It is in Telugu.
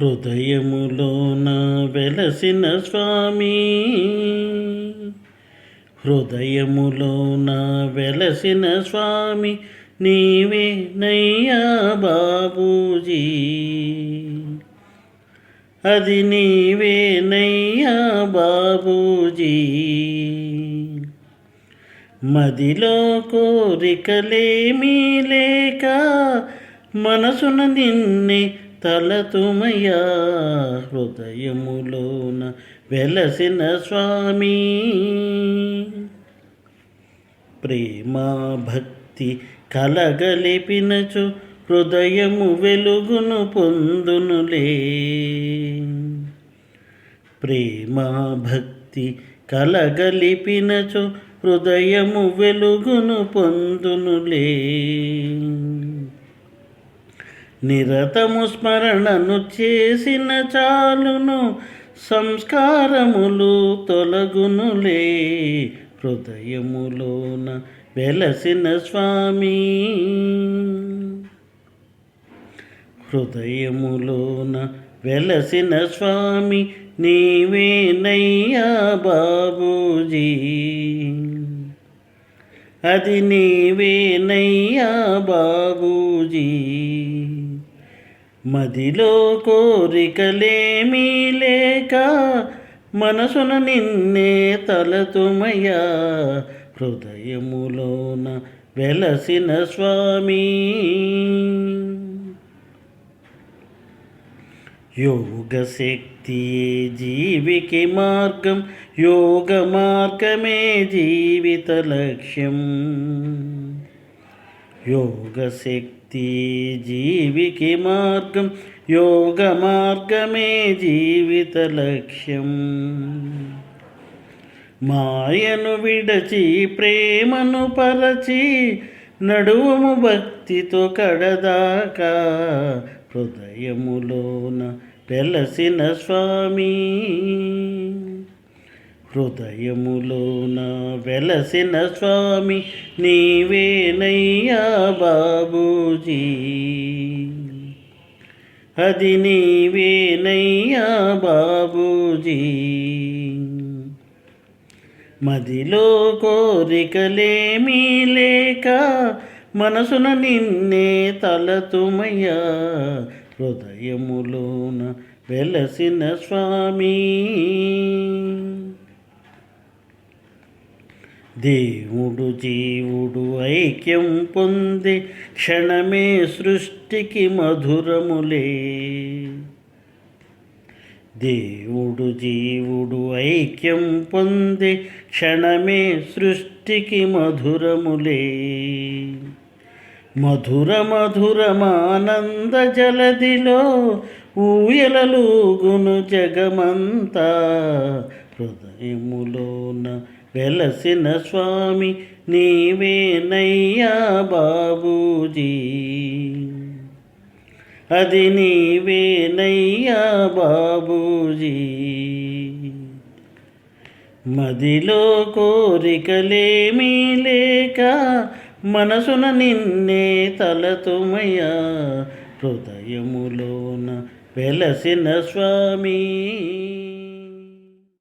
హృదయములోన వెలసిన స్వామి. హృదయములోన వెలసిన స్వామి నీవే నయ్యా బాబూజీ. అది నీవే నయ్యా బాబూజీ. మదిలో కోరికలేమీ లేక మనసున నిన్నే తలతుమయా హృదయములోన వెలసిన స్వామి. ప్రేమ భక్తి కలగలిపినచు హృదయము వెలుగును పొందునులే. ప్రేమ భక్తి కలగలిపినచు హృదయము వెలుగును పొందునులే. నిరతము స్మరణను చేసిన చాలును సంస్కారములు తొలగునులే. హృదయములోన వెలసిన స్వామి. హృదయములోన వెలసిన స్వామి నీవేనయ్యా బాబూజీ. అది నీవేనయ్యా బాబూజీ. మదిలో కోరికలేమీ లేక మనసున నిన్నే తలతుమయ్యా. హృదయములోన వెలసిన స్వామి. యోగ శక్తి జీవికి మార్గం యోగ మార్గమే జీవిత లక్ష్యం. యోగ శక్తి జీవికి మార్గం యోగ మార్గమే జీవిత లక్ష్యం మాయను విడచి ప్రేమను పరచి నడువము భక్తితో కడదాకా హృదయములోన వెలసిన స్వామి హృదయములోన వెలసిన స్వామి నీవేనయ్యా బాబూజీ. అది నీవేనయ్యా బాబూజీ. మదిలో కోరికలేమీ లేక మనసున నిన్నే తలతుమయ్యా. హృదయములోన వెలసిన స్వామి. దేవుడు జీవుడు ఐక్యం పొంది క్షణమే సృష్టికి మధురములే. దేవుడు జీవుడు ఐక్యం పొంది క్షణమే సృష్టికి మధురములే. మధుర మధురమానంద జలదిలో ఊయలలుగును జగమంతా హృదయములోన వెలసిన స్వామి నీవేనయ్యా బాబూజీ. అది నీవేనయ్యా బాబూజీ. మదిలో కోరికలేమీ లేక మనసున నిన్నే తలతుమయ్యా. హృదయములోన వెలసిన స్వామి.